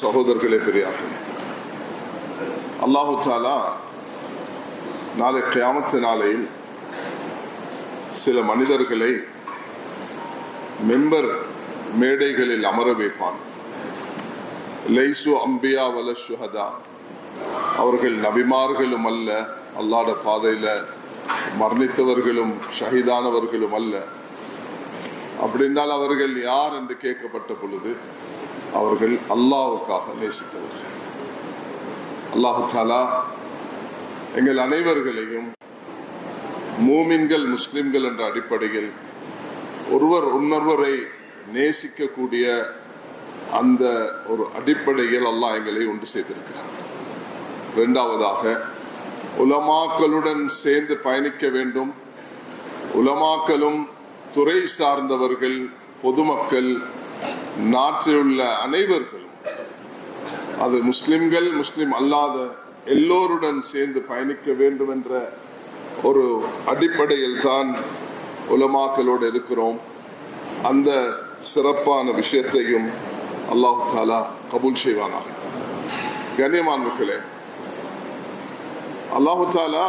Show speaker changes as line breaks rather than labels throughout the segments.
சகோதரர்களே பெரியார்கள். அல்லாஹு தாலா நாளை கியாமத்து நாளையில் சில மனிதர்களை மெம்பர் மேடைகளில் அமர வைப்பான். லைசு அம்பியா வல சுஹதா அவர்கள் நபிமார்களும் அல்ல அல்லாட பாதையில் மரணித்தவர்களும் ஷஹீதானவர்களும் அல்ல. அப்படின்னால் அவர்கள் யார் என்று கேட்கப்பட்ட பொழுது அவர்கள் அல்லாவுக்காக நேசித்தவர்கள். அல்லாஹு தாலா எங்கள் அனைவர்களையும் மூமின்கள் முஸ்லிம்கள் என்ற அடிப்படையில் ஒருவர் உன்னொருவரை நேசிக்கக்கூடிய அந்த ஒரு அடிப்படையில் அல்லாஹ் எங்களை ஒன்று செய்திருக்கிறார். இரண்டாவதாக உலமாக்களுடன் சேர்ந்து பயணிக்க வேண்டும். உலமாக்களும் துறை சார்ந்தவர்கள் பொதுமக்கள் நாட்டில் உள்ள அனைவர்களும் அது முஸ்லிம்கள் முஸ்லிம் அல்லாத எல்லோருடன் சேர்ந்து பயணிக்க வேண்டும் என்ற ஒரு அடிப்படையில் தான் உலமாக்களோடு இருக்கிறோம். அந்த சிறப்பான விஷயத்தையும் அல்லாஹு தாலா கபூல் செய்வானாக. கண்ணியமான்களே அல்லாஹு தாலா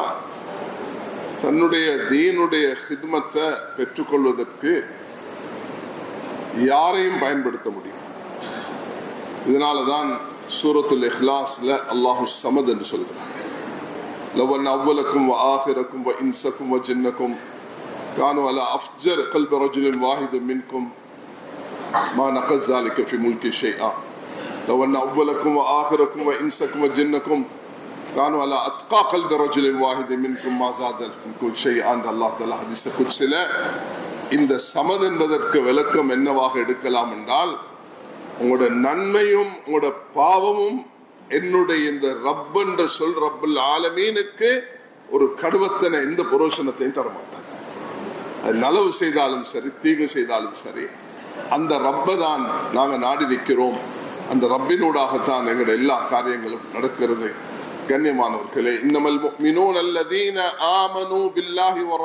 தன்னுடைய தீனுடைய ஹித்மத்தை பெற்றுக்கொள்வதற்கு யாரையும் பயன்படுத்த முடியும் இதனால தான் சூரத்துல் இஹ்லாஸ்ல அல்லாஹு சமத் என்று சொல்கிறார் லவன் அவ்வலக்கும் ஆஹிரக்கும் வ இன்சக்கும் வ ஜின்னக்கும் கானு அல அஃப்ஜர் கல்ப வாஹிது மின்கும் மா நகஸாலிக்கு ஃபி முல்கி ஷேஆ لون أولكم وآخركم وإنسكم وجنكم كانوا على أتقى قلب رجل واحد منكم ما زاد منكم شيئا الله تعالى حديث قدسنا இந்த சமது என்பதற்கு விளக்கம் என்னவாக எடுக்கலாம் என்றால் உங்களோட நன்மையும் உங்களோட பாவமும் என்னுடைய இந்த ரப் என்ற சொல் ரப்புல் ஆலமீனுக்கு ஒரு கடுவத்தனை எந்த புரோஷனத்தையும் தரமாட்டாங்க. அது நலவு செய்தாலும் சரி தீங்கு செய்தாலும் சரி அந்த ரப்பை தான் நாங்கள் நாடி நிற்கிறோம். அந்த ரப்பினூடாகத்தான் எங்களோட எல்லா காரியங்களும் நடக்கிறது. கண்ணியமானவர்களே இன்னமல் முஃமினூன் அல்லதீன ஆமனு பில்லாஹி வ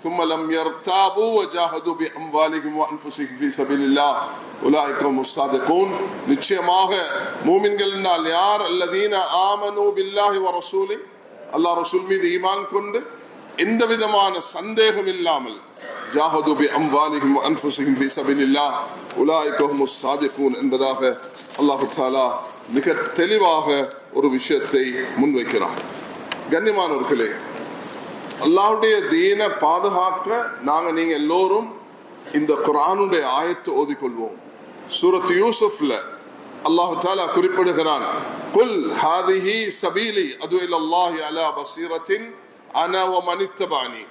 ثم لم يرتابوا وجاهدوا بأموالهم وأنفسهم في سبيل الله أولئك هم الصادقون நிச்சயமாக மூமின்கள் என்றால் யார் அல்லதீன ஆமனு பில்லாஹி வ ரசூலி அல்லாஹ் ரசூல் மீது ஈமான் கொண்டு எந்த விதமான சந்தேகம் இல்லாமல் ஜாஹது பி அம்வாலிஹிம் அன்ஃபுஸிஹிம் ஃபீ சபிலில்லாஹ் உலாயிக ஹுமுஸ் சாதிகூன் என்பதாக அல்லாஹ் தஆலா மிக தெளிவாக ஒரு விஷயத்தை முன்வைக்கிறார் கண்ணியமானவர்களே அல்லாவுடைய தீனை பாதுகாக்க நாங்கள் நீங்க எல்லோரும் இந்த குரானுடைய ஆயத்தை ஓதிக்கொள்வோம். சூரத் யூசுஃப்ல அல்லாஹு தாலா குறிப்பிடுகிறான் குல் ஹாதிஹி சபீலி அது இல்லாஹி அலா பசீரத்தின் அனவ வ மனித்தபானி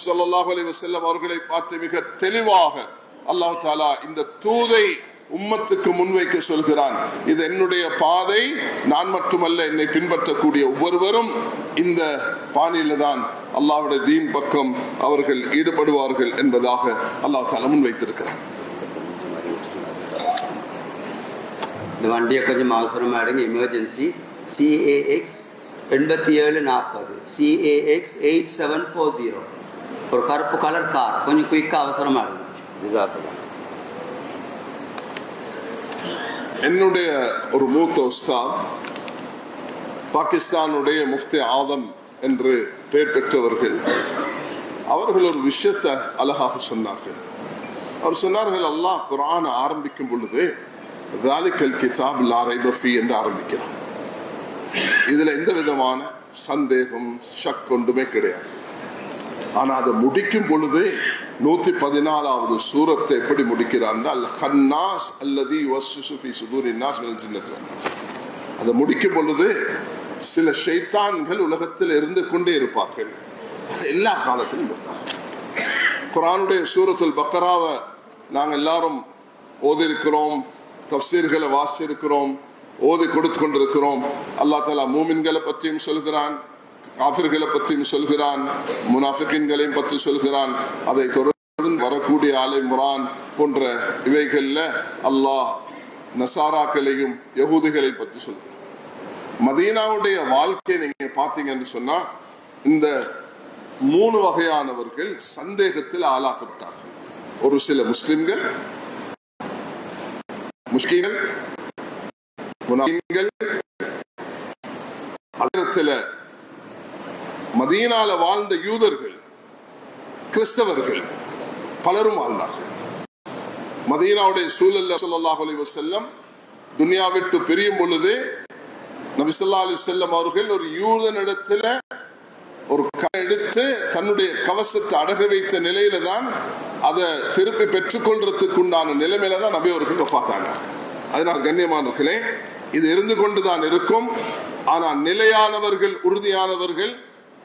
ஸல்லல்லாஹு அலி வசல்லம் அவர்களை பார்த்து மிக தெளிவாக அல்லாஹ் தாலா இந்த தூதை உம்மத்துக்கு முன்வைக்க சொல்கிறான். இது என்னுடைய பாதை நான் மட்டுமல்ல என்னை பின்பற்றக்கூடிய ஒவ்வொருவரும் இந்த பாணியில தான் அல்லாஹ்வுடைய தீன் பக்கம் அவர்கள் ஈடுபடுவார்கள் என்பதாக அல்லாஹ் தாலா முன்வைத்திருக்கிறான்
இந்த வண்டியை கொஞ்சம் அவசரமாக எடுங்க. எமர்ஜென்சி சிஏஎக்ஸ் எண்பத்தி ஏழு நாற்பது. CAX eight seven four zero. ஒரு கருப்பு கலர் கார். கொஞ்சம் குயிக்காக அவசரமாக எடுங்க.
என்னுடைய ஒரு மூத்த உஸ்தாத் பாகிஸ்தானுடைய முஃப்தி ஆதம் என்று பெயர் பெற்றவர்கள் அவர்கள் ஒரு விஷயத்தை அழகாக சொன்னார்கள். அவர் சொன்னார்கள் அல்லாஹ் குரான் ஆரம்பிக்கும் பொழுது தாலிக்கல் கிதாப் லாரை பஃபி என்று ஆரம்பிக்கிறார். இதுல எந்த விதமான சந்தேகம் ஷக் ஒன்றுமே கிடையாது. ஆனால் அதை முடிக்கும் பொழுது நூத்தி பதினாலாவது சூரத்தை எப்படி முடிக்கிறார் ஹன்னாஸ் அல்லது வசுசுஃபி சுதூரி நாஸ் அதை முடிக்கும் பொழுது சில ஷைத்தான்கள் உலகத்தில் இருந்து கொண்டே இருப்பார்கள். எல்லா காலத்திலும் குரானுடைய சூரத்துல் பக்கராவை நாங்கள் எல்லாரும் ஓதிருக்கிறோம் தப்சீர்களை வாசிச்சிருக்கிறோம் ஓதி கொடுத்து கொண்டிருக்கிறோம். அல்லா தாலா மூமின்களை பற்றியும் சொல்கிறான் காஃபிர்களை பற்றியும் சொல்கிறான் முனாஃபிகின்களையும் பற்றி சொல்கிறான். அதை தொடர்ந்து வரக்கூடிய ஆலை முரான் போன்ற இவைகள்ல அல்லாஹ் நசாராக்களையும் யகுதிகளை பற்றி சொல்கிறான் மதீனாவுடைய வாழ்க்கையை நீங்க பார்த்தீங்கன்னு சொன்னா இந்த மூணு வகையானவர்கள் சந்தேகத்தில் ஆளாக்கப்பட்டார்கள். ஒரு சில முஸ்லிம்கள் முஸ்லீம்கள் முனாஃபிகீன்கள் மதீனால வாழ்ந்த யூதர்கள் கிறிஸ்தவர்கள் பலரும் வாழ்ந்தார்கள். மதீனாவுடைய சூழல்ல சொல்லாஹ் அலி வசல்லம் துனியா விட்டு பிரியும் பொழுது நபிசல்லா அலி செல்லம் அவர்கள் ஒரு யூதனிடத்துல ஒரு க எடுத்து தன்னுடைய கவசத்தை அடக வைத்த நிலையில தான் அதை திருப்பி பெற்றுக்கொள்றதுக்கு உண்டான நிலைமையில தான் நபி அவர்கள் பார்த்தாங்க அதனால் கண்ணியமானவர்களே இது இருந்து கொண்டுதான் இருக்கும். ஆனால் நிலையானவர்கள் உறுதியானவர்கள்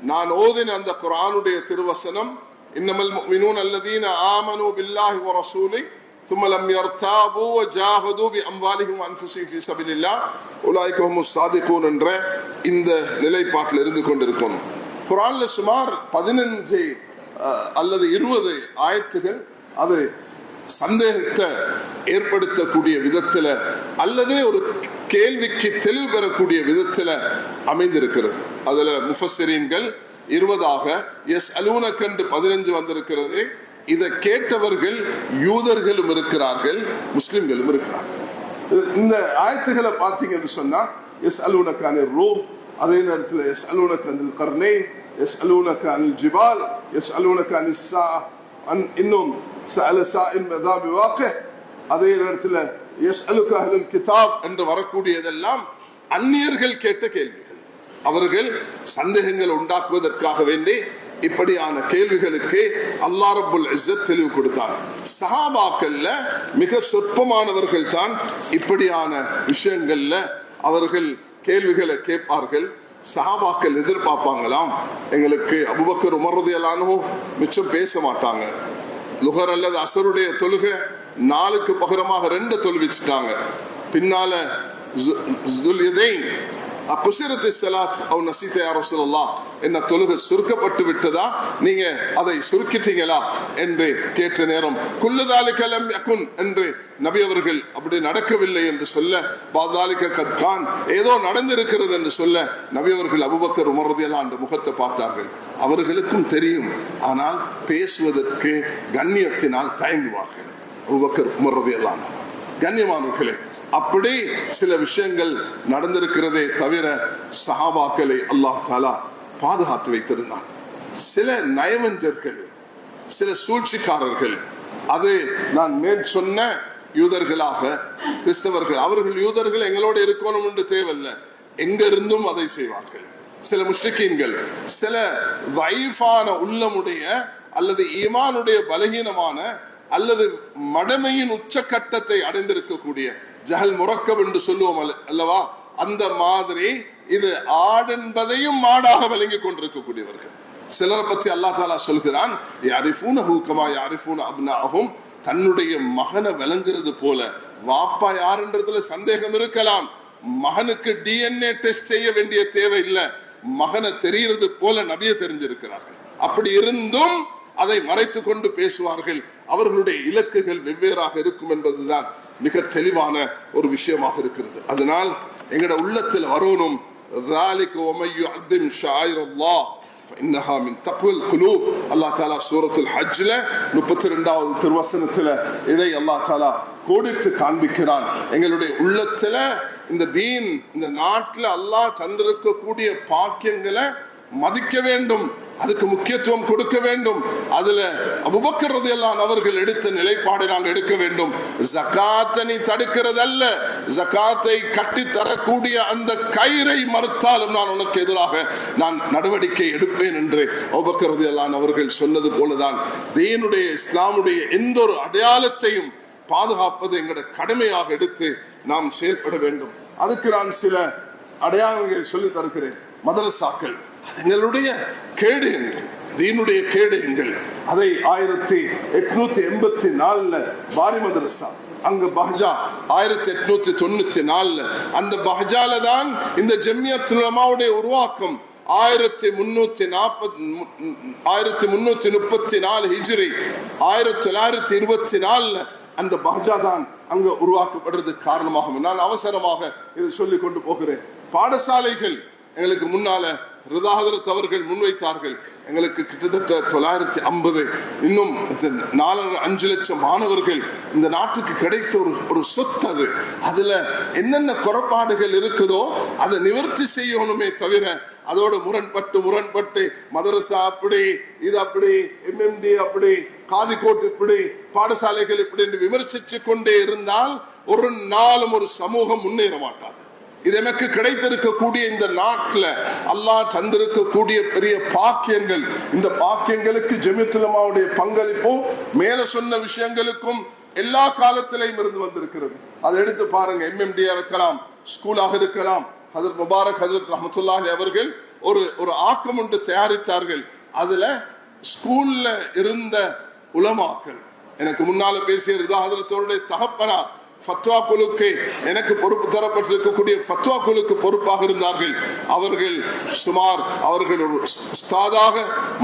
நான் ஓதின அந்த குரானுடைய திருவசனம் இன்னமல் முஃமினூன் அல்லதீன ஆமனு பில்லாஹி வ ரசூலி ثم لم يرتابوا وجاهدوا بأموالهم وأنفسهم في سبيل الله أولئك هم الصادقون என்ற இந்த நிலைப்பாட்டில் இருந்து கொண்டிருக்கும் குரான்ல சுமார் பதினஞ்சு அல்லது இருபது ஆயத்துகள் அது சந்தேகத்தை ஏற்படுத்தக்கூடிய விதத்துல அல்லது ஒரு கேள்விக்கு தெளிவு பெறக்கூடிய விதத்துல அமைந்திருக்கிறது அதுல முஃபஸ்ஸரீன்கள் இருபதாக எஸ் அலூனக்கண்டு பதினஞ்சு வந்திருக்கிறது. இதை கேட்டவர்கள் யூதர்களும் இருக்கிறார்கள் முஸ்லிம்களும் இருக்கிறார்கள். இந்த ஆயத்துகளை பார்த்தீங்கன்னு சொன்னா எஸ் அலூனக்கான ரூப் அதே நேரத்தில் எஸ் அலூனக்கான கர்ணே எஸ் அலூனக்கான ஜிபால். எஸ் அலூனக்கான சா அன் இன்னும் சஅல சா என்பதா விவாக்க அதே நேரத்தில் எஸ் அலுக்கு அஹ்லுல் கிதாப் என்று வரக்கூடியதெல்லாம் அந்நியர்கள் கேட்ட கேள்வி. அவர்கள் சந்தேகங்கள் உண்டாக்குவதற்காக வேண்டி இப்படியான கேள்விகளுக்கு அல்லா ரபுல் இஸ்ஸத் தெளிவு கொடுத்தார். சஹாபாக்கள்ல மிக சொற்பமானவர்கள் தான் இப்படியான விஷயங்கள்ல அவர்கள் கேள்விகளை கேட்பார்கள். சஹாபாக்கள் எதிர்பார்ப்பாங்களாம். எங்களுக்கு அபுபக்கர் உமர்றதையெல்லானோ மிச்சம் பேச மாட்டாங்க. லுகர் அல்லது அசருடைய தொழுகை நாளுக்கு பகரமாக ரெண்டு தொழுவிச்சிட்டாங்க. பின்னால ஜு- ஜுல்யதைன் அக்குசிரத்து சலாத் அவ் நசீத்த யாரோ சொல்லலாம் என்ன தொழுகை சுருக்கப்பட்டு விட்டதா? நீங்க அதை சுருக்கிட்டீங்களா? என்று கேட்ட நேரம் குல்லுதாலிக கலம் யக்குன் என்று நபி அவர்கள் அப்படி நடக்கவில்லை என்று சொல்ல பாதாலிக கத்கான் ஏதோ நடந்திருக்கிறது என்று சொல்ல நபி அவர்கள் அபுபக்கர் உமர்றதையெல்லாம் அந்த முகத்தை பார்த்தார்கள். அவர்களுக்கும் தெரியும் ஆனால் பேசுவதற்கு கண்ணியத்தினால் தயங்குவார்கள். அபுபக்கர் உமர்றதையெல்லாம் கண்ணியமானவர்களே அப்படி சில விஷயங்கள் நடந்திருக்கிறதே தவிர சஹாபாக்களை அல்லாஹ் தாலா பாதுகாத்து வைத்திருந்தான். சில நயவஞ்சர்கள் சில சூழ்ச்சிக்காரர்கள் அது நான் மேல் சொன்ன யூதர்களாக கிறிஸ்தவர்கள் அவர்கள் யூதர்கள் எங்களோட இருக்கணும் என்று தேவையில்லை. எங்க இருந்தும் அதை செய்வார்கள். சில முஸ்லிக்கீன்கள் சில வைஃபான உள்ளமுடைய அல்லது ஈமானுடைய பலகீனமான அல்லது மடமையின் உச்சக்கட்டத்தை அடைந்திருக்கக்கூடிய ஜஹல் முறக்கம் என்று சொல்லுவோம் அல்ல- அல்லவா? அந்த மாதிரி இது ஆடென்பதையும் மாடாக விளங்கி கொண்டிருக்கக்கூடியவர்கள். சிலரை பற்றி அல்லா தாலா சொல்கிறான் யாரிஃபூன ஹூக்கமா யாரிஃபூன அப்னாஹும் தன்னுடைய மகனை விளங்குறது போல வாப்பா யாருன்றதுல சந்தேகம் இருக்கலாம். மகனுக்கு டிஎன்ஏ டெஸ்ட் செய்ய வேண்டிய தேவை இல்லை. மகனை தெரிகிறது போல நபிய தெரிஞ்சிருக்கிறார்கள். அப்படி இருந்தும் அதை மறைத்து கொண்டு பேசுவார்கள். அவர்களுடைய இலக்குகள் வெவ்வேறாக இருக்கும் என்பதுதான் மிக தெளிவான ஒரு விஷயமாக இருக்கிறது. அதனால் எங்களோட உள்ளத்தில் வரணும் அல்லா தாலா சூரத்துல் ஹஜ்ல முப்பத்தி ரெண்டாவது திருவசனத்துல இதை அல்லா தாலா கோடிட்டு காண்பிக்கிறான். எங்களுடைய உள்ளத்துல இந்த தீன் இந்த நாட்டில் அல்லாஹ் தந்திருக்கக்கூடிய பாக்கியங்களை மதிக்க வேண்டும். அதுக்கு முக்கியத்துவம் கொடுக்க வேண்டும். அதுல அபுபக்கர் எல்லாம் அவர்கள் எடுத்த நிலைப்பாடை நாங்கள் எடுக்க வேண்டும். ஜக்காத்தனை தடுக்கிறது அல்ல ஜகாத்தை கட்டி தரக்கூடிய அந்த கயிறை மறுத்தாலும் நான் உனக்கு எதிராக நான் நடவடிக்கை எடுப்பேன் என்று அபுபக்கர் எல்லாம் அவர்கள் சொன்னது போலதான் தீனுடைய இஸ்லாமுடைய எந்த ஒரு அடையாளத்தையும் பாதுகாப்பது எங்களுடைய கடமையாக எடுத்து நாம் செயல்பட வேண்டும். அதுக்கு நான் சில அடையாளங்கள் சொல்லி தருகிறேன். மதரசாக்கள். எங்களுடைய கேடு என்று தீனுடைய கேடு எங்கள். அதை ஆயிரத்தி எட்நூத்தி எண்பத்தி நாலுல பாரி மதரசா அங்க பஹ்ஜா ஆயிரத்தி எட்நூத்தி தொண்ணூத்தி நாலுல. அந்த பஹ்ஜால தான் இந்த ஜெமியத் உலமாவுடைய உருவாக்கம். ஆயிரத்தி முன்னூத்தி நாற்பத்தி ஆயிரத்தி முன்னூத்தி முப்பத்தி நாலு ஹிஜ்ரி ஆயிரத்தி தொள்ளாயிரத்தி இருபத்தி நாலுல அந்த பஹ்ஜா தான் அங்க உருவாக்கப்படுறதுக்கு காரணமாகும். நான் அவசரமாக இதை சொல்லி கொண்டு போகிறேன். பாடசாலைகள் எங்களுக்கு முன்னால ரிதாகரத் அவர்கள் முன்வைத்தார்கள். எங்களுக்கு கிட்டத்தட்ட தொள்ளாயிரத்தி ஐம்பது இன்னும் இது நாலரை அஞ்சு லட்சம் மாணவர்கள் இந்த நாட்டுக்கு கிடைத்த ஒரு ஒரு சொத்து அது. அதுல என்னென்ன குறைபாடுகள் இருக்குதோ அதை நிவர்த்தி செய்யணுமே தவிர அதோட முரண்பட்டு முரண்பட்டு மதரசா அப்படி இது அப்படி எம்எம்டி அப்படி காதிக்கோட் இப்படி பாடசாலைகள் இப்படி என்று விமர்சிச்சு கொண்டே இருந்தால் ஒரு நாளும் ஒரு சமூகம் முன்னேற மாட்டார் இது எனக்கு கிடைத்திருக்கக்கூடிய இந்த நாட்டில் அல்லாஹ் தந்திருக்கக்கூடிய பெரிய பாக்கியங்கள். இந்த பாக்கியங்களுக்கு ஜெமித்துலமாவுடைய பங்களிப்பும் மேல சொன்ன விஷயங்களுக்கும் எல்லா காலத்திலையும் இருந்து வந்திருக்கிறது. அதை எடுத்து பாருங்க எம்எம்டியா இருக்கலாம் ஸ்கூலாக இருக்கலாம். ஹசரத் முபாரக் ஹசரத் ரஹமத்துல்லாஹி அவர்கள் ஒரு ஒரு ஆக்கம் ஒன்று தயாரித்தார்கள். அதுல ஸ்கூல்ல இருந்த உலமாக்கள் எனக்கு முன்னால பேசிய ரிதா ஹதரத்தோருடைய தகப்பனார் ஃபத்வா குழுக்கு எனக்கு பொறுப்பு தரப்பட்டிருக்கக்கூடிய ஃபத்வா குழுக்கு பொறுப்பாக இருந்தார்கள். அவர்கள் சுமார் அவர்கள் ஒரு உஸ்தாதாக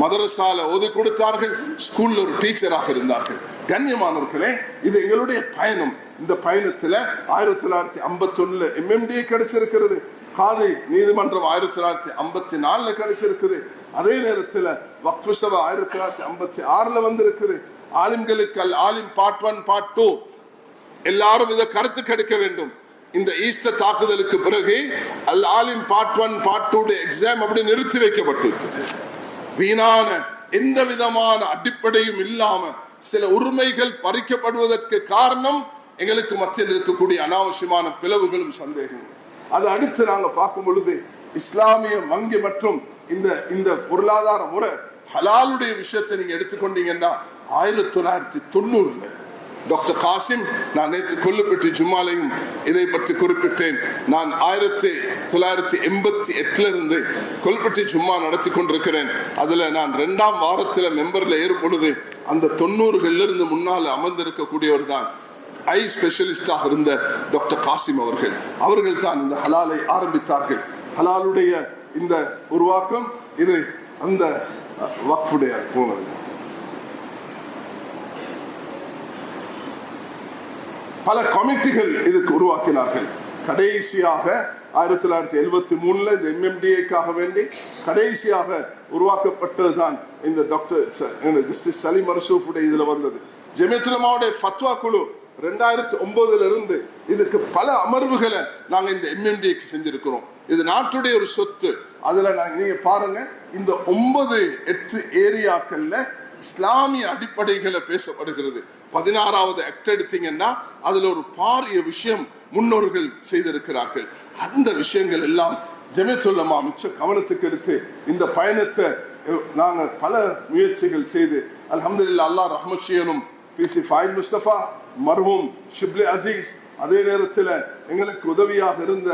மதரசால ஓதி கொடுத்தார்கள். ஸ்கூல்ல ஒரு டீச்சராக இருந்தார்கள். கண்ணியமானவர்களே இது எங்களுடைய பயணம். இந்த பயணத்துல ஆயிரத்தி தொள்ளாயிரத்தி ஐம்பத்தி ஒண்ணுல எம்எம்டி கிடைச்சிருக்கிறது. காதி நீதிமன்றம் ஆயிரத்தி தொள்ளாயிரத்தி ஐம்பத்தி நாலுல கிடைச்சிருக்குது. அதே நேரத்துல வக்ஃபு சபை ஆயிரத்தி தொள்ளாயிரத்தி ஐம்பத்தி ஆறுல வந்திருக்குது. ஆலிம்களுக்கு அல் ஆலிம் பார்ட் ஒன் பார்ட் டூ எல்லாரும் இதை கருத்து கெடுக்க வேண்டும். இந்த ஈஸ்டர் தாக்குதலுக்கு பிறகு அல் ஆலிம் part one part two exam அப்படி நிறுத்தி வைக்கப்பட்டிருக்கிறது. வீணான எந்த விதமான அடிப்படையும் இல்லாம சில உரிமைகள் பறிக்கப்படுவதற்கு காரணம் எங்களுக்கு மத்தியில் இருக்கக்கூடிய அனாவசியமான பிளவுகளும் சந்தேகம் அதை அடுத்து நாங்க பார்க்கும் பொழுது இஸ்லாமிய வங்கி மற்றும் இந்த இந்த பொருளாதார முறை ஹலாலுடைய விஷயத்தை நீங்க எடுத்துக்கொண்டீங்கன்னா ஆயிரத்தி தொள்ளாயிரத்தி தொண்ணூறுல டாக்டர் காசிம் நான் நேற்று கொல்லுப்பட்டி ஜும்மாலையும் இதை பற்றி குறிப்பிட்டேன். நான் ஆயிரத்தி தொள்ளாயிரத்தி எண்பத்தி எட்டுல இருந்து கொல்லுப்பட்டி ஜும்மா நடத்தி கொண்டிருக்கிறேன். அதுல நான் ரெண்டாம் வாரத்தில் மெம்பர்ல ஏறும் பொழுது அந்த தொண்ணூறுகள்ல இருந்து முன்னால் அமர்ந்திருக்கக்கூடியவர் தான் ஐ ஸ்பெஷலிஸ்டாக இருந்த டாக்டர் காசிம் அவர்கள். அவர்கள் தான் இந்த ஹலாலை ஆரம்பித்தார்கள். ஹலாலுடைய இந்த உருவாக்கம் இது அந்த வக்ஃபுடைய போனது பல கமிட்டிகள் இதுக்கு உருவாக்கினார்கள். கடைசியாக ஆயிரத்தி தொள்ளாயிரத்தி எழுபத்தி மூணுல இந்த எம்எம்டிஏக்காக வேண்டி கடைசியாக உருவாக்கப்பட்டதுதான் இந்த டாக்டர் ஜஸ்டிஸ் சலீம் மர்சூஃபுடைய இதுல வந்தது. ஜெமித்துலமாவுடைய ஃபத்வா குழு ரெண்டாயிரத்தி ஒன்பதுல இருந்து இதுக்கு பல அமர்வுகளை நாங்க இந்த எம்எம்டிக்கு செஞ்சிருக்கிறோம். இது நாட்டுடைய ஒரு சொத்து. அதுல நீங்க பாருங்க இந்த ஒன்பது எட்டு ஏரியாக்கள்ல இஸ்லாமிய அடிப்படைகளை பேசப்படுகிறது. பதினாறாவது ஆக்ட் எடுத்தீங்கன்னா அதுல ஒரு பாரிய விஷயம் முன்னோர்கள் செய்திருக்கிறார்கள். அந்த விஷயங்கள் எல்லாம் ஜெமித்துல்லமா மிச்ச கவனத்துக்கு எடுத்து இந்த பயணத்தை நாங்கள் பல முயற்சிகள் செய்து அல்ஹம்துலில்லாஹ் அல்லாஹ் ரஹ்மத் பி பிசி ஃபாயில் முஸ்தபா மர்ஹூம் ஷிப்லி அசீஸ் அதே நேரத்தில் எங்களுக்கு உதவியாக இருந்த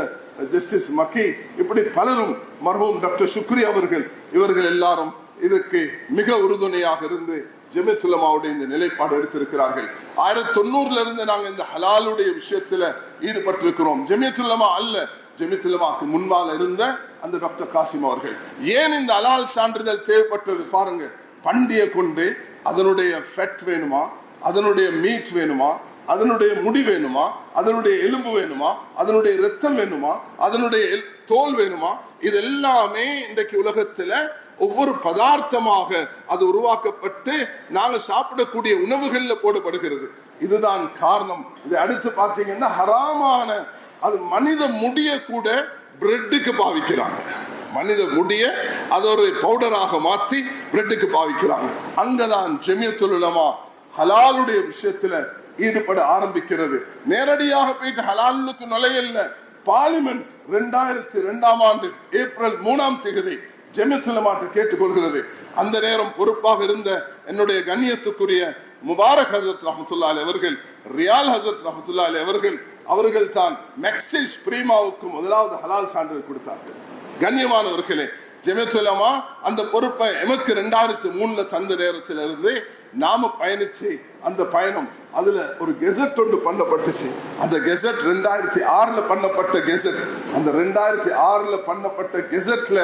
ஜஸ்டிஸ் மக்கி இப்படி பலரும் மர்ஹூம் டாக்டர் சுக்ரி அவர்கள் இவர்கள் எல்லாரும் இதுக்கு மிக உறுதுணையாக இருந்து ஜெமித்துலமாவுடைய இந்த நிலைப்பாடு எடுத்திருக்கிறார்கள். ஆயிரத்தி தொண்ணூறுல இருந்து நாங்க இந்த ஹலாலுடைய விஷயத்துல ஈடுபட்டிருக்கிறோம். ஜெமித்துலமா அல்ல. ஜெமித்துலமாக்கு முன்பால் இருந்த அந்த டாக்டர் காசிம் அவர்கள். ஏன் இந்த அலால் சான்றிதழ் தேவைப்பட்டது பாருங்க. பண்டியை கொண்டு அதனுடைய ஃபெட் வேணுமா? அதனுடைய மீட் வேணுமா? அதனுடைய முடி வேணுமா? அதனுடைய எலும்பு வேணுமா? அதனுடைய ரத்தம் வேணுமா? அதனுடைய தோல் வேணுமா? இது எல்லாமே இன்றைக்கு உலகத்துல ஒவ்வொரு பதார்த்தமாக அது உருவாக்கப்பட்டு நாங்க சாப்பிடக்கூடிய உணவுகள்ல போடப்படுகிறது. இதுதான் காரணம். இதை அடுத்து பார்த்தீங்கன்னா ஹராமான அது மனித முடிய கூட பிரெட்டுக்கு பாவிக்கிறாங்க. மனித முடிய அது ஒரு பவுடராக மாற்றி பிரெட்டுக்கு பாவிக்கிறாங்க. அங்கதான் ஜெமியத்துலமா ஹலாலுடைய விஷயத்துல ஈடுபட ஆரம்பிக்கிறது. நேரடியாக போயிட்டு ஹலாலுக்கு நுழையல்ல. பார்லிமெண்ட் ரெண்டாயிரத்தி ரெண்டாம் ஆண்டு ஏப்ரல் மூணாம் தேதி ஜெமித்துலமாட்ட கேட்டுக்கொள்கிறது. அந்த நேரம் பொறுப்பாக இருந்த என்னுடைய கண்ணியத்துக்குரிய முபாரக் ஹசரத் ரஹமத்துல்லாலி அவர்கள் ரியால் ஹசரத் ரஹமத்துல்லாலி அவர்கள் அவர்கள் தான் மெக்சிஸ் பிரீமாவுக்கு முதலாவது ஹலால் சான்றிதழ் கொடுத்தார்கள். கண்ணியமானவர்களே ஜெமித்துலமா அந்த பொறுப்பை எமக்கு ரெண்டாயிரத்தி மூணுல தந்த நேரத்திலிருந்து நாம பயணிச்சு அந்த பயணம் அதுல ஒரு கெசட் ஒன்று பண்ணப்பட்டுச்சு. அந்த கெசட் ரெண்டாயிரத்தி ஆறுல பண்ணப்பட்ட கெசட். அந்த ரெண்டாயிரத்தி ஆறுல பண்ணப்பட்ட கெசட்ல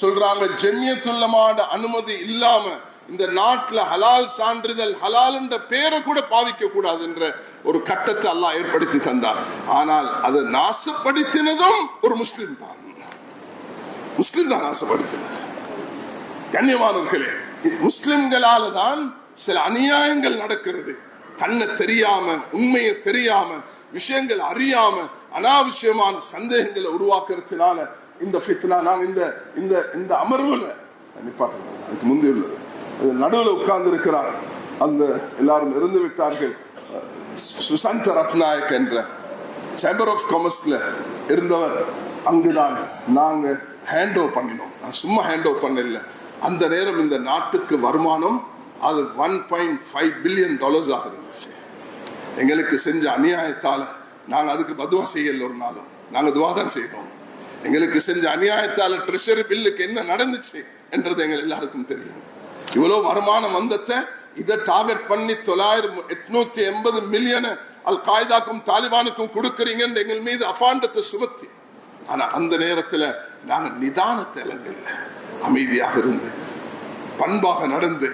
சொல்றாங்க ஜெமியத்துல்லமான அனுமதி இல்லாம இந்த நாட்டுல ஹலால் சான்றிதழ் ஹலால் என்ற பேரை கூட பாவிக்க கூடாது என்ற ஒரு கட்டத்தை அல்லாஹ் ஏற்படுத்தி தந்தார். ஆனால் அதை நாசப்படுத்தினதும் ஒரு முஸ்லிம் தான். முஸ்லிம் தான் நாசப்படுத்தினது. கண்ணியமானவர்களே முஸ்லிம்களால தான் சில அநியாயங்கள் நடக்கிறது. தன்னை தெரியாம உண்மையை தெரியாம விஷயங்கள் அறியாம அனாவசியமான சந்தேகங்களை உருவாக்குறதுனால இந்த ஃபித்னா நாங்க இந்த இந்த இந்த அமர்வுல நிப்பாட்டுங்க அதுக்கு முந்தி உள்ளது நடுவில் உட்கார்ந்து இருக்கிறார் அந்த எல்லாரும் இருந்து விட்டார்கள். சுசாந்த ரத்நாயக் என்ற சேம்பர் ஆஃப் காமர்ஸ்ல இருந்தவர். அங்குதான் நாங்க ஹேண்ட் ஓவர் பண்ணினோம். நான் சும்மா ஹேண்ட் ஓவர் பண்ணல. அந்த நேரம் இந்த நாட்டுக்கு வருமானம் அது one point five billion dollars ஆக இருந்துச்சு எங்களுக்கு செஞ்ச அநியாயத்தால் நாங்கள் அதுக்கு பதுவா செய்யல ஒரு நாளும். நாங்கள் துவா தான் எங்களுக்கு செஞ்ச அநியாயத்தால் ட்ரெஷரி பில்லுக்கு என்ன நடந்துச்சு என்றது எங்கள் எல்லாருக்கும் தெரியும். இவ்வளோ வருமானம் வந்தத்தை இதை டார்கெட் பண்ணி தொள்ளாயிரம் எட்நூத்தி எண்பது மில்லியனை அல் காய்தாக்கும் தாலிபானுக்கும் கொடுக்குறீங்கன்னு எங்கள் மீது அஃபாண்டத்தை சுமத்தி. ஆனால் அந்த நேரத்தில் நாங்கள் நிதானத்தை இலங்கல்ல அமைதியாக இருந்து பண்பாக நடந்து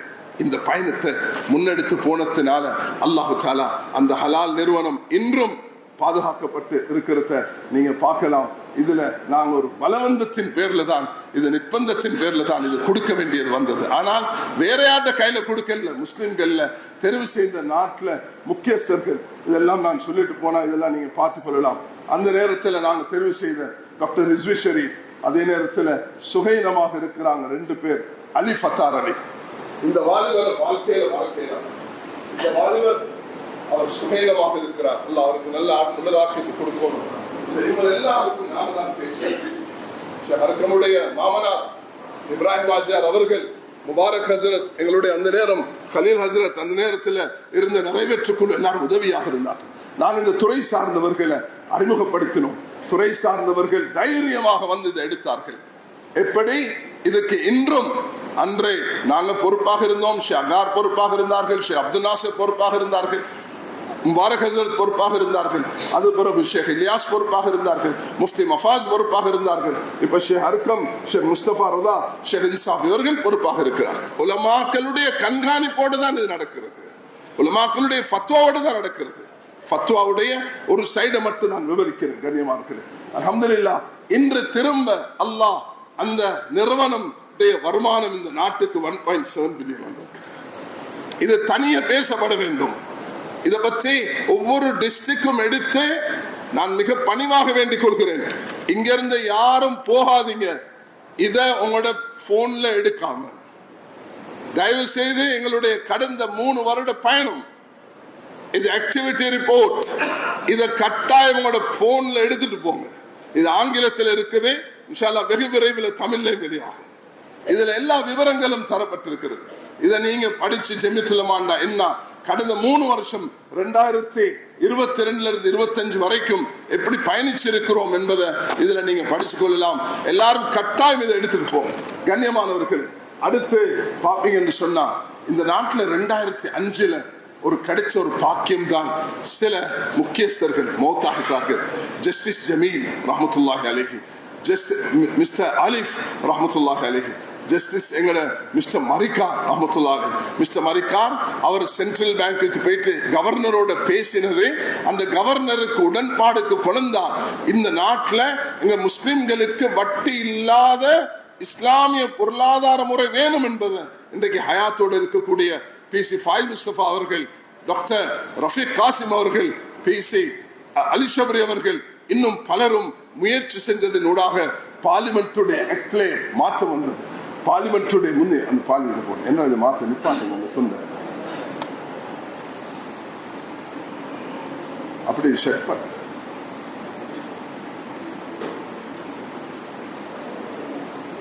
இந்த பயணத்தை முன்னெடுத்து போனதுனால அல்லாஹு தாலா அந்த ஹலால் நிறுவனம் இன்றும் பாதுகாக்கப்பட்டு இருக்கிறத நீங்க பார்க்கலாம். இதுல நாங்க ஒரு பலவந்தத்தின் பேர்ல தான் இது நிர்பந்தத்தின் பேர்ல தான் இது கொடுக்க வேண்டியது வந்தது. ஆனால் வேற யார்ட கையில கொடுக்கல? முஸ்லிம்கள்ல தெரிவு செய்த நாட்டுல முக்கியஸ்தர்கள். இதெல்லாம் நான் சொல்லிட்டு போனா இதெல்லாம் நீங்க பார்த்து கொள்ளலாம். அந்த நேரத்துல நாங்க தெரிவு செய்த டாக்டர் ரிஸ்வி ஷெரீஃப் அதே நேரத்துல சுகைனமாக இருக்கிறாங்க ரெண்டு பேர். அலி ஃபத்தார் அலி. இந்த வாலிபர் வாழ்க்கையில வாழ்க்கையில இந்த வாலிபர் அவர் சுகைனமாக இருக்கிறார். அல்ல அவருக்கு நல்ல முதலாக்கியத்தை கொடுக்கணும். இந்த இவர் எல்லாருக்கும் நாம தான் பேசுகிறேன் நம்முடைய மாமனார் இப்ராஹிம் ஆஜியார் அவர்கள் முபாரக் ஹசரத் எங்களுடைய அந்த நேரம் கலீல் ஹசரத் அந்த நேரத்தில் இருந்த நிறைவேற்றுக்குள் எல்லாரும் உதவியாக இருந்தார்கள் நான் இந்த துறை சார்ந்தவர்களை அறிமுகப்படுத்தினோம். துறை சார்ந்தவர்கள் தைரியமாக வந்து இதை எடுத்தார்கள். எப்படி? இதுக்கு இன்றும் அன்றே நாங்கள் பொறுப்பாக இருந்தோம் ஷே அகார் பொறுப்பாக இருந்தார்கள் ஷே அப்துல் நாசர் பொறுப்பாக இருந்தார்கள் முபாரக் ஹசரத் பொறுப்பாக இருந்தார்கள் அது பிறகு ஷேக் இலியாஸ் பொறுப்பாக இருந்தார்கள் முஃப்தி மஃபாஸ் பொறுப்பாக இருந்தார்கள். இப்ப ஷேக் ஹர்கம் ஷேக் முஸ்தபா ரதா ஷேக் இன்சாஃப் இவர்கள் பொறுப்பாக இருக்கிறார்கள் உலமாக்களுடைய கண்காணிப்போடு தான் இது நடக்கிறது. உலமாக்களுடைய ஃபத்வாவோடு தான் நடக்கிறது. ஃபத்வாவுடைய ஒரு சைடை மட்டும் நான் விவரிக்கிறேன் கண்ணியமா இருக்கிறேன் அலமதுல்லா இன்று திரும்ப அல்லாஹ் அந்த நிறுவனம் வருமானம் இந்த நாட்டுக்கு ஒன் பாயிண்ட் செவன் பில்லியன் வந்திருக்கு இது தனியே பேசப்பட வேண்டும். இதை பற்றி ஒவ்வொரு டிஸ்ட்ரிக்டும் எடுத்து நான் மிக பணிவாக வேண்டிக் கொள்கிறேன். இங்கிருந்து யாரும் போகாதீங்க. இதை உங்களோட போன்ல எடுக்காம. தயவு செய்து எங்களுடைய கடந்த மூணு வருட பயணம். இது ஆக்டிவிட்டி ரிப்போர்ட் இதை கட்டாயம் உங்களோட போன்ல எடுத்துட்டு போங்க. இது ஆங்கிலத்தில் இருக்குது. இன்ஷால்லா வெகு விரைவில் தமிழ்ல வெளியாகும். இதுல எல்லா விவரங்களும் தரப்பட்டிருக்கிறது. இதை நீங்க படிச்சு ஜெமித்துலமாண்டா என்ன கடந்த மூணு வருஷம் ரெண்டாயிரத்தி இருபத்தி ரெண்டுல இருந்து இருபத்தஞ்சு வரைக்கும் எப்படி பயணிச்சிருக்கிறோம் என்பதை இதுல நீங்க படிச்சு கொள்ளலாம். எல்லாரும் கட்டாயம் இதை எடுத்துட்டு கண்ணியமானவர்கள் அடுத்து பாப்பீங்கன்னு சொன்னா இந்த நாட்டுல ரெண்டாயிரத்தி அஞ்சுல ஒரு கிடைச்ச ஒரு பாக்கியம் தான் சில முக்கியஸ்தர்கள் மௌத்தாகிட்டார்கள். ஜஸ்டிஸ் ஜமீல் ரஹமத்துல்லாஹி அலேஹி ஜஸ்ட் மிஸ்டர் அலிஃப் ரஹமத்துல்லாஹி அலேஹி ஜஸ்டிஸ் எங்கட மிஸ்டர் மரிக்கார் ரஹமத்துல்லாஹி மிஸ்டர் மரிக்கார் அவர் சென்ட்ரல் பேங்குக்கு போயிட்டு கவர்னரோட பேசினது அந்த கவர்னருக்கு உடன்பாடுக்கு கொண்டார் இந்த நாட்டில் எங்க முஸ்லிம்களுக்கு வட்டி இல்லாத இஸ்லாமிய பொருளாதார முறை வேணும் என்பது இன்றைக்கு ஹயாத்தோடு இருக்கக்கூடிய பி சி ஃபாய் முஸ்தபா அவர்கள் டாக்டர் ரஃபீக் காசிம் அவர்கள் பி சி அலிஷபரி அவர்கள் இன்னும் பலரும் முயற்சி செஞ்சதன் ஊடாக பார்லிமெண்ட்டுடைய ஆக்ட்லே மாற்றம் வந்தது. பார்லிமெண்ட்டுடைய முன்னே அந்த பார்லிமெண்ட் போன என்ன இதை மாற்ற நிப்பாட்டுங்க உங்க அப்படி செட் பண்ண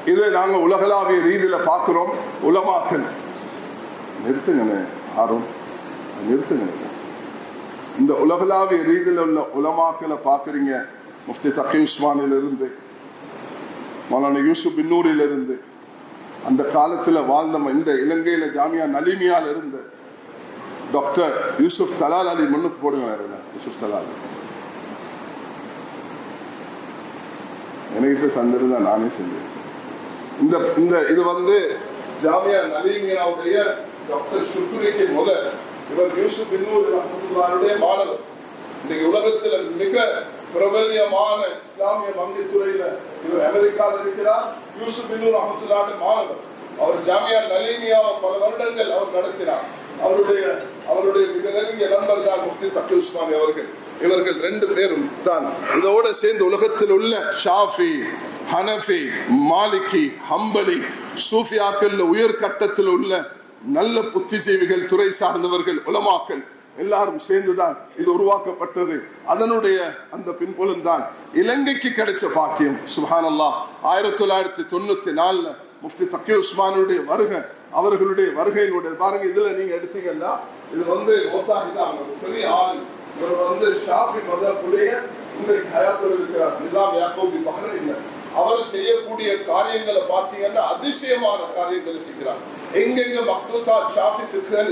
இதை நாங்கள் உலகளாவிய ரீதியில் பார்க்குறோம். உலமாக்கல். நிறுத்துங்கண்ணே ஆர்வம். நிறுத்துங்க இந்த உலகளாவிய ரீதியில் உள்ள உலமாக்களை பார்க்குறீங்க. முஃப்தி தக்கி உஸ்மானிலிருந்து மௌலான யூசுப் பின்னூரிலிருந்து அந்த காலத்தில் வாழ்ந்த இந்த இலங்கையில் ஜாமியா நலிமியால் இருந்த டாக்டர் யூசுப் தலால் அலி முன்னுக்கு போடுங்க யூசுப் தலால். என்கிட்ட தந்திருந்தா நானே செஞ்சேன். இந்த இந்த இது வந்து ஜாமியா நலிமியாவுடைய டாக்டர் சுக்குரிக்கு முதல் இவர் யூசுப் இன்னொரு ரஹமத்துல்லாருடைய மாணவர். இன்னைக்கு உலகத்தில் மிக பிரபல்யமான இஸ்லாமிய வங்கித்துறையில இவர் அமெரிக்காவில் இருக்கிறார். யூசுப் பின்னூர் மாணவர். அவர் ஜாமியா நலீனியாவை பல வருடங்கள் அவர் நடத்தினார். அவருடைய அவருடைய மிக நெருங்கிய நண்பர் தான் முஃப்தி தக்கி உஸ்மானி அவர்கள். இவர்கள் ரெண்டு பேரும் தான் இதோட சேர்ந்து உலகத்தில் உள்ள ஷாஃபி ஹனஃபி மாலிகி ஹம்பலி சூஃபியாக்கள் உயர் கட்டத்தில் உள்ள நல்ல புத்திசீவிகள் துறை சார்ந்தவர்கள் உலமாக்கள் எல்லாரும் சேர்ந்துதான் இது உருவாக்கப்பட்டது. அதனுடைய அந்த பின்புலம் தான் இலங்கைக்கு கிடைச்ச பாக்கியம். சுஹான் அல்லா ஆயிரத்தி தொள்ளாயிரத்தி தொண்ணூத்தி நாலுல முஃப்தி தக்கி உஸ்மானுடைய வருகை அவர்களுடைய வருகையினுடைய பாருங்க இதுல நீங்க எடுத்தீங்கன்னா இது வந்து பெரிய ஆள். இவர் வந்து ஷாஃபி மதப்புடைய இன்றைக்கு ஹயாத்தில் இருக்கிறார். நிசாம் யாக்கோபி பஹ்ரைன்ல. அவர் செய்யக்கூடிய காரியங்களை பார்த்தீங்கன்னா அதிசயமான காரியங்களை செய்கிறார். எங்கெங்க மக்தூத்தா ஷாஃபி ஃபிக்ஹல்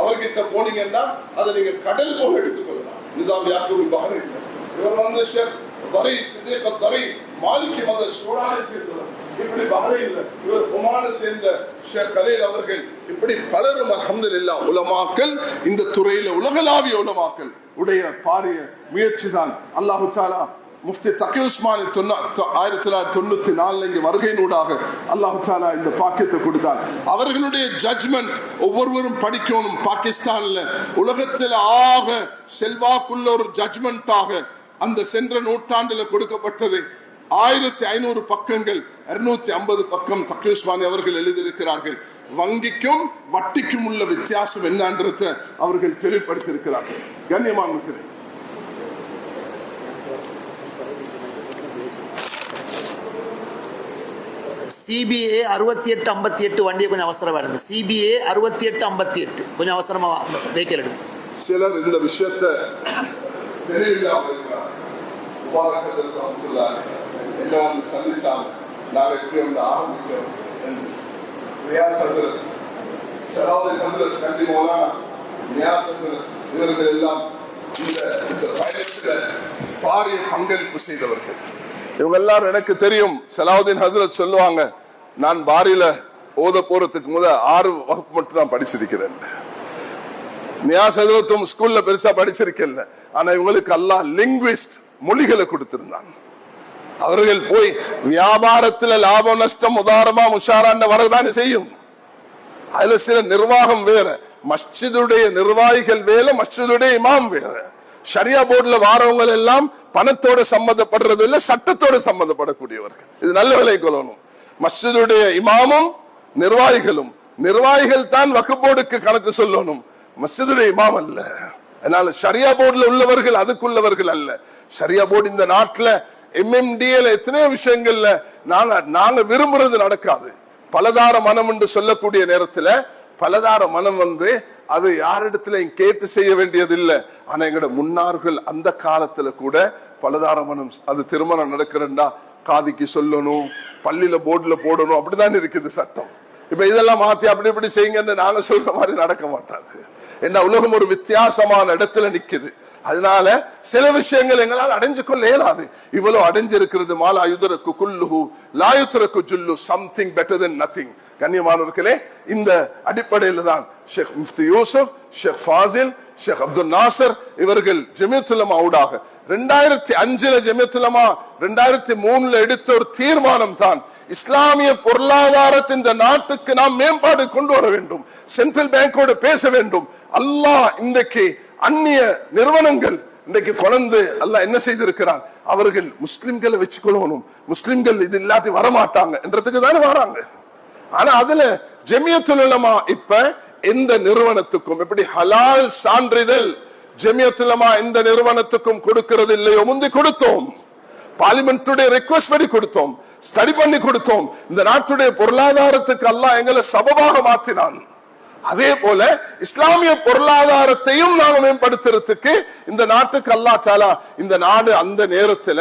அவர்கிட்ட போனீங்கன்னா அதை நீங்க கடல் போல எடுத்துக்கொள்ளலாம். நிசாம் யாக்கூபி பஹ்ரைன்ல இவர் வந்து ஷேக் வரை சிதேக தரை மாலிகி மத சூடான சேர்ந்தவர். இப்படி பஹ்ரைன்ல இவர் ஒமான சேர்ந்த ஷேக் கலீல் அவர்கள் இப்படி பலரும் அல்ஹம்துலில்லாஹ் உலமாக்கல் இந்த துறையில உலகளாவிய உலமாக்கல் உடைய பாரிய முயற்சி தான். அல்லாஹு தாலா முஃப்தி தக்கி உஸ்மானி தொண்ணா ஆயிரத்தி தொள்ளாயிரத்தி தொண்ணூத்தி நாலுல இங்க வருகையினூடாக அல்லாஹு தாலா இந்த பாக்கியத்தை கொடுத்தார். அவர்களுடைய ஜட்ஜ்மெண்ட் ஒவ்வொருவரும் படிக்கணும். பாகிஸ்தான்ல உலகத்தில் ஆக செல்வாக்குள்ள ஒரு ஜட்ஜ்மெண்ட்டாக அந்த சென்ற நூற்றாண்டுல கொடுக்கப்பட்டது ஆயிரத்தி ஐநூறு பக்கங்கள் இருநூத்தி ஐம்பது பக்கம் தக்கி அவர்கள் எழுதியிருக்கிறார்கள். வங்கிக்கும் வட்டிக்கும் உள்ள வித்தியாசம் என்னன்றத அவர்கள் தெளிவுபடுத்தியிருக்கிறார்கள். கண்ணியமாக இருக்கிறேன்
சிபிஏ அறுபத்தி எட்டு ஐம்பத்தி எட்டு வண்டியை கொஞ்சம் அவசரமாக எடுங்க. சிபிஏ அறுபத்தி எட்டு ஐம்பத்தி எட்டு. கொஞ்சம் அவசரமாக வெஹிக்கிள் எடுங்க.
சிலர் இந்த விஷயத்தை என்ன வந்து சந்திச்சாங்க. நாங்கள் எப்படி வந்து ஆரம்பிக்கிறோம் கண்டி இவர்கள் எல்லாம் இந்த பயணத்தில் பாரிய பங்களிப்பு செய்தவர்கள். இவங்க எல்லாரும் எனக்கு தெரியும். சலாவுதீன் ஹசரத் சொல்லுவாங்க நான் பாரியில ஓத போறதுக்கு முத ஆறு வகுப்பு மட்டும் தான் படிச்சிருக்கிறேன். நியாஸ் ஹசரத்தும் ஸ்கூல்ல பெருசா படிச்சிருக்கல ஆனா இவங்களுக்கு அல்லா லிங்குவிஸ்ட் மொழிகளை கொடுத்திருந்தான். அவர்கள் போய் வியாபாரத்துல லாபம் நஷ்டம் உதாரமா முஷாரான்னு வரதானே செய்யும். அதுல சில நிர்வாகம் வேற. மஸ்ஜிதுடைய நிர்வாகிகள் வேற மஸ்ஜிதுடைய இமாம் வேற. ஷரியா போர்டுல வாரவங்க எல்லாம் பணத்தோட சம்பந்தப்படுறது இல்ல சட்டத்தோட சம்பந்தப்படக்கூடியவர்கள் இது நல்ல விலை கொள்ளணும். மஸ்ஜிதுடைய இமாமும் நிர்வாகிகளும். நிர்வாகிகள் தான் வக்குப்போர்டுக்கு கணக்கு சொல்லணும். மஸ்ஜிதுடைய இமாம் அல்ல. அதனால ஷரியா போர்டுல உள்ளவர்கள் அதுக்குள்ளவர்கள் அல்ல. ஷரியா போர்டு இந்த நாட்டுல எம்எம்டிஎல் எத்தனையோ விஷயங்கள்ல நாங்க நாங்க விரும்புறது நடக்காது. பலதார மனம் என்று சொல்லக்கூடிய நேரத்துல பலதார மனம் வந்து அது யாரிடத்துல கேட்டு செய்ய வேண்டியதில்லை. ஆனா எங்கட முன்னார்கள் அந்த காலத்துல கூட பலதாரமனம் அது திருமணம் நடக்கிறண்டா காதிக்கு சொல்லணும் பள்ளியில போர்டுல போடணும் அப்படிதான் இருக்குது சத்தம் இப்ப இதெல்லாம் மாத்தி அப்படி இப்படி செய்யுங்கன்னு நாங்க சொல்ற மாதிரி நடக்க மாட்டாது. என்ன உலகம் ஒரு வித்தியாசமான இடத்துல நிக்குது. அதனால சில விஷயங்கள் எங்களால் அடைஞ்சு கொள்ள இயலாது. இவ்வளவு அடைஞ்சிருக்கிறது மாலா யுதரக்கு குல்லுஹு லாயுத்தரக்கு ஜுல்லு சம்திங் பெட்டர் தென் நத்திங் கண்ணியமானவர்களே இந்த அடிப்படையில் தான் ஷேக் முஃப்தி யூசுப் ஷேக் ஃபாசில் ஷேக் அப்துல் நாசர் இவர்கள் ஜெமியத்துலமா ஊடாக. ரெண்டாயிரத்தி அஞ்சுல ஜெமியத்துலமா ரெண்டாயிரத்தி மூணுல எடுத்த ஒரு தீர்மானம் தான் இஸ்லாமிய பொருளாதாரத்தின் இந்த நாட்டுக்கு நாம் மேம்பாடு கொண்டு வர வேண்டும் சென்ட்ரல் பேங்கோடு பேச வேண்டும். அல்லாஹ் இன்றைக்கு அந்நிய நிறுவனங்கள் இன்றைக்கு குழந்தை அல்ல என்ன செய்திருக்கிறான்? அவர்கள் முஸ்லிம்களை வச்சுக்கொள்ளணும் முஸ்லிம்கள் இது இல்லாட்டி வரமாட்டாங்க என்றதுக்கு தானே வராங்க? ஆனா அதுல ஜெமியத்துலமா இப்ப எந்த நிறுவனத்துக்கும் எப்படி ஹலால் சான்றிதழ் ஜெமியத்துலமா இந்த எந்த நிறுவனத்துக்கும் கொடுக்கிறது இல்லையோ முந்தி கொடுத்தோம். பார்லிமெண்ட்டுடைய ரெக்வஸ்ட் பண்ணி கொடுத்தோம். ஸ்டடி பண்ணி கொடுத்தோம். இந்த நாட்டுடைய பொருளாதாரத்துக்கு அல்லாஹ் எங்களை சபபாக மாத்தினான். அதே போல இஸ்லாமிய பொருளாதாரத்தையும் நாம மேம்படுத்துறதுக்கு இந்த நாட்டுக்கு அல்லா தாலா இந்த நாடு அந்த நேரத்துல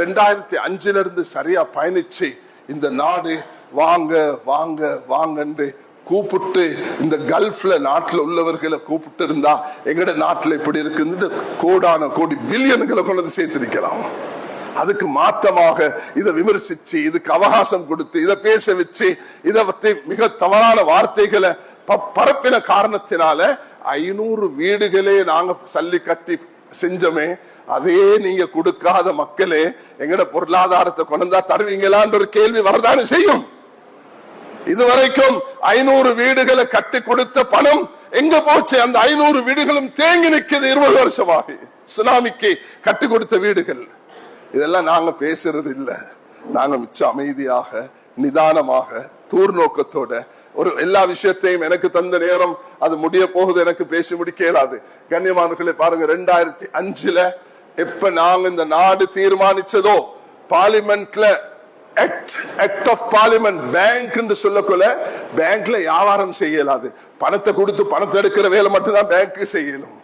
ரெண்டாயிரத்தி அஞ்சுல இருந்து சரியா பயணிச்சு இந்த நாடு வாங்க வாங்க வாங்கன்று கூப்பிட்டு இந்த கல்ஃப்ல நாட்டில் உள்ளவர்களை கூப்பிட்டு இருந்தா எங்கட நாட்டில் இப்படி இருக்குது கோடான கோடி பில்லியன்களை கொண்டு வந்து சேர்த்திருக்கலாம் அதுக்கு மாத்தமாக இதை விமர்சிச்சு இதுக்கு அவகாசம் கொடுத்து இதை பேச வச்சு இதை பத்தி மிக தவறான வார்த்தைகளை ப- பரப்பின காரணத்தினால ஐநூறு வீடுகளே நாங்க சல்லி கட்டி செஞ்சோமே அதே நீங்க கொடுக்காத மக்களே எங்கட பொருளாதாரத்தை கொண்டா தருவீங்களான்ற ஒரு கேள்வி வரதானே செய்யும். இதுவரைக்கும் ஐநூறு வீடுகளை கட்டி கொடுத்த பணம் எங்க போச்சு? அந்த ஐநூறு வீடுகளும் தேங்கி நிற்கிறது இருபது வருஷமாக. சுனாமிக்கு கட்டி கொடுத்த வீடுகள். இதெல்லாம் நாங்க பேசுறது இல்ல. நாங்க மிச்சம் அமைதியாக நிதானமாக தூர் நோக்கத்தோட ஒரு எல்லா விஷயத்தையும் எனக்கு தந்த நேரம் அது முடிய போகுது எனக்கு பேசி முடிக்க இயலாது. பாருங்க ரெண்டாயிரத்தி அஞ்சுல எப்ப நாங்க இந்த நாடு தீர்மானிச்சதோ பார்லிமெண்ட்ல act act of parliament bank என்று சொல்லக்குள்ள பேங்க்ல வியாபாரம் செய்யலாது. பணத்தை கொடுத்து பணத்தை எடுக்கிற வேலை மட்டும்தான் பேங்க் செய்யணும்.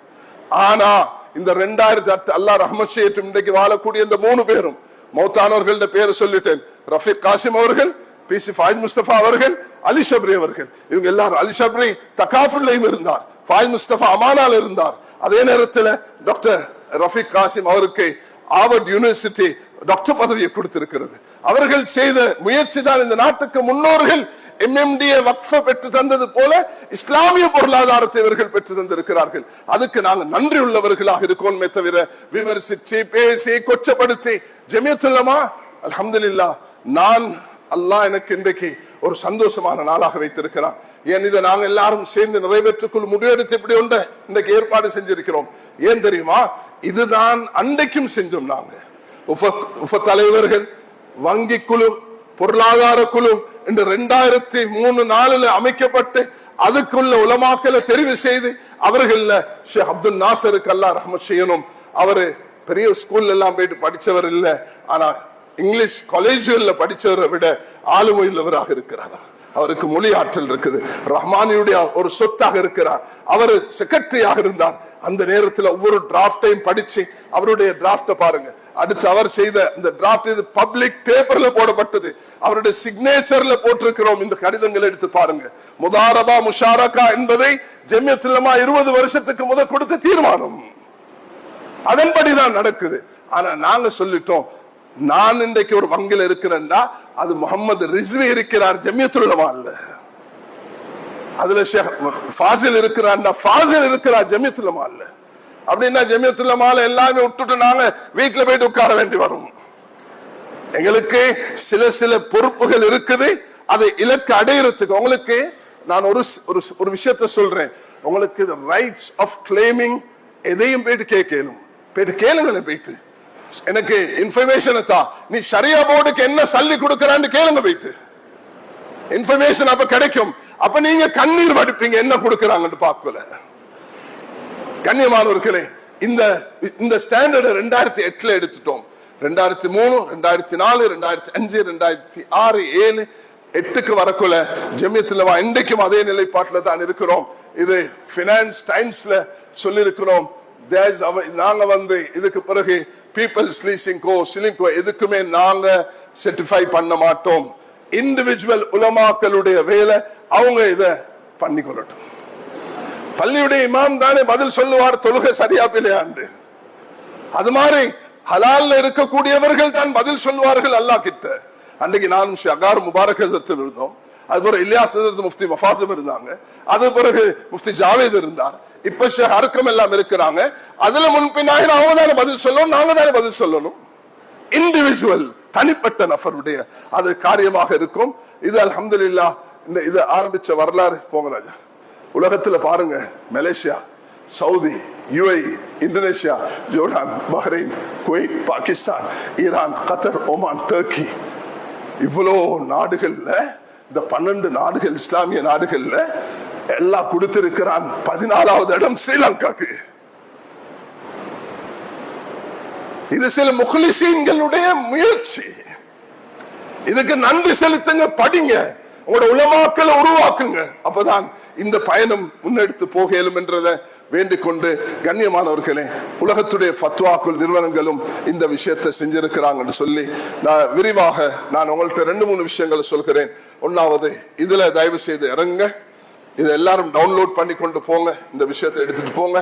ஆனா இந்த ரெண்டாயிரத்தி அத்து அல்லா ரஹமத் ஷேற்றும் இன்றைக்கு வாழக்கூடிய இந்த மூணு பேரும் மௌத்தானவர்கள பேரை சொல்லிட்டேன். ரஃபீக் காசிம் அவர்கள் பி சி ஃபாயித் முஸ்தபா அவர்கள் அலி ஷப்ரி அவர்கள். இவங்க எல்லாரும் அலி ஷப்ரி தகாஃபுல்லையும் இருந்தார் ஃபாயித் முஸ்தபா அமானால் இருந்தார். அதே நேரத்தில் டாக்டர் ரஃபீக் காசிம் அவருக்கு ஆவர்ட் யூனிவர்சிட்டி டாக்டர் பதவியை கொடுத்திருக்கிறது. அவர்கள் செய்த முயற்சி தான் இந்த நாட்டுக்கு முன்னோர்கள் எம்எம்டிஏ வக்ஃப பெற்று தந்தது போல இஸ்லாமிய பொருளாதாரத்தை இவர்கள் பெற்று தந்திருக்கிறார்கள். அதுக்கு நாங்க நன்றி உள்ளவர்களாக இருக்கோமே தவிர விமர்சிச்சு பேசி கொச்சப்படுத்தி ஜெமியத்துல்லமா அல்ஹம்துலில்லாஹ் நான் அல்லாஹ் எனக்கு இன்றைக்கு ஒரு சந்தோஷமான நாளாக வைத்திருக்கிறான். ஏன் இதை நாங்க எல்லாரும் சேர்ந்து நிறைவேற்றுக்குள் முடிவெடுத்து இப்படி உண்டு இன்றைக்கு ஏற்பாடு செஞ்சிருக்கிறோம். ஏன் தெரியுமா? இதுதான் அன்றைக்கும் செஞ்சோம் நாங்க உப உப தலைவர்கள் வங்கி குழு பொருளாதார குழு என்று ரெண்டாயிரத்தி மூணு நாலுல அமைக்கப்பட்டு அதுக்குள்ள உலமாக்களை தெரிவு செய்து அவர்கள ஷேக் அப்துல் நாசருக்கு அல்லா ரஹமத் செய்யணும். அவரு பெரிய ஸ்கூல்ல எல்லாம் போயிட்டு படிச்சவர் இல்ல. ஆனா இங்கிலீஷ் காலேஜ்கள்ல படிச்சவரை விட ஆளுமை உள்ளவராக அவருக்கு மொழி ஆற்றல் இருக்குது. ரஹ்மானியுடைய ஒரு சொத்தாக இருக்கிறார். அவர் செக்ரட்டரியாக இருந்தார். அந்த நேரத்தில் ஒவ்வொரு டிராப்டையும் படிச்சு அவருடைய டிராப்ட பாருங்க. அடுத்து அவர் செய்த இந்த டிராப்ட் இது பப்ளிக் பேப்பர்ல போடப்பட்டது. அவருடைய சிக்னேச்சர்ல போட்டிருக்கிறோம். இந்த கடிதங்கள் எடுத்து பாருங்க. முதாரபா முஷாரகா என்பதை ஜெமியத்தில்லமா இருபது வருஷத்துக்கு முத கொடுத்த தீர்மானம். அதன்படிதான் நடக்குது. ஆனா நாங்க சொல்லிட்டோம் நான் இன்றைக்கு ஒரு வங்கில இருக்கிறேன்னா அது முகமது ரிஸ்வி இருக்கிறார் ஜமியத்துலமா இல்ல. அதுல ஷேக் ஃபாசில் இருக்கிறார் ஃபாசில் இருக்கிறார் ஜமியத்துலமா இல்லை. அப்படின்னா ஜெமியத்துல மாலை எல்லாமே விட்டுட்டு நாங்க வீட்டுல போயிட்டு உட்கார வேண்டி வரும். எங்களுக்கு சில சில பொறுப்புகள் இருக்குது. அதை இலக்கு அடையிறதுக்கு உங்களுக்கு நான் ஒரு ஒரு ஒரு விஷயத்த சொல்றேன். உங்களுக்கு ரைட்ஸ் ஆஃப் கிளைமிங் எதையும் போயிட்டு கேட்கலும் போயிட்டு கேளுங்களேன் போயிட்டு. எனக்கு இன்ஃபர்மேஷன் தான் நீ சரியா போர்டுக்கு என்ன சல்லி கொடுக்கறான்னு கேளுங்க போயிட்டு. இன்ஃபர்மேஷன் அப்ப கிடைக்கும். அப்ப நீங்க கண்ணீர் வடிப்பீங்க என்ன கொடுக்கறாங்கன்னு பார்க்கல. கண்ணியமானவர்களே இந்த இந்த ஸ்டாண்டர்ட் ரெண்டாயிரத்தி எட்டுல எடுத்துட்டோம். ரெண்டாயிரத்தி மூணு ரெண்டாயிரத்தி நாலு ரெண்டாயிரத்தி அஞ்சு ரெண்டாயிரத்தி ஆறு ஏழு எட்டுக்கு வரக்குள்ள ஜெமியத்துல இன்றைக்கும் அதே நிலைப்பாட்டில் தான் இருக்கிறோம். இது பினான்ஸ் டைம்ஸ்ல சொல்லியிருக்கிறோம். நாங்க வந்து இதுக்கு பிறகு பீப்புள்ஸ் லீசிங்கோ கோ கோ எதுக்குமே நாங்க செர்டிஃபை பண்ண மாட்டோம். இண்டிவிஜுவல் உலமாக்களுடைய வேலை அவங்க இத பண்ணி கொள்ளட்டும் பள்ளியுடைய இமாம் தானே பதில் சொல்லுவார் தொழுகை சரியா பிள்ளையாண்டு அது மாதிரி ஹலால்ல இருக்கக்கூடியவர்கள் தான் பதில் சொல்லுவார்கள் அல்லாஹ் கிட்ட. அன்றைக்கு நான் அகார் முபாரக் இருந்தோம். அது பிறகு இலியாஸ் முஃப்தி மஃபாசம் இருந்தாங்க. அது பிறகு முஃப்தி ஜாவேத் இருந்தார். இப்ப அர்க்கம் எல்லாம் இருக்கிறாங்க. அதுல முன்பின்னாக அவங்க தானே பதில் சொல்லணும் நாங்க தானே பதில் சொல்லணும். இண்டிவிஜுவல் தனிப்பட்ட நபருடைய அது காரியமாக இருக்கும். இது அலமதுல்லா இந்த இது ஆரம்பிச்ச வரலாறு. போங்க ராஜா. உலகத்துல பாருங்க Malaysia Saudi UA Indonesia Jordan Bahrain Kuwait Pakistan Iran Qatar Oman Turkey. இவ்வளோ நாடுகள்ல இந்த பன்னெண்டு நாடுகள் இஸ்லாமிய நாடுகள்ல எல்லாம் கொடுத்திருக்கிறான். பதினாலாவது இடம் ஸ்ரீலங்காக்கு. இது சில முகலிசீன்களுடைய முயற்சி. இதுக்கு நன்றி செலுத்துங்க படிங்க. உங்களோட உலமாக்களை உருவாக்குங்க. அப்பதான் இந்த பயணம் முன்னெடுத்து போக இயலும் என்றதை வேண்டிக் கொண்டு கண்ணியமானவர்களே உலகத்துடைய ஃபத்வாக்குள் நிறுவனங்களும் இந்த விஷயத்தை செஞ்சிருக்கிறாங்கன்னு சொல்லி நான் விரிவாக நான் உங்கள்கிட்ட ரெண்டு மூணு விஷயங்களை சொல்கிறேன். ஒன்னாவது இதுல தயவு செய்து இறங்க. இதை எல்லாரும் டவுன்லோட் பண்ணி கொண்டு போங்க. இந்த விஷயத்தை எடுத்துட்டு போங்க.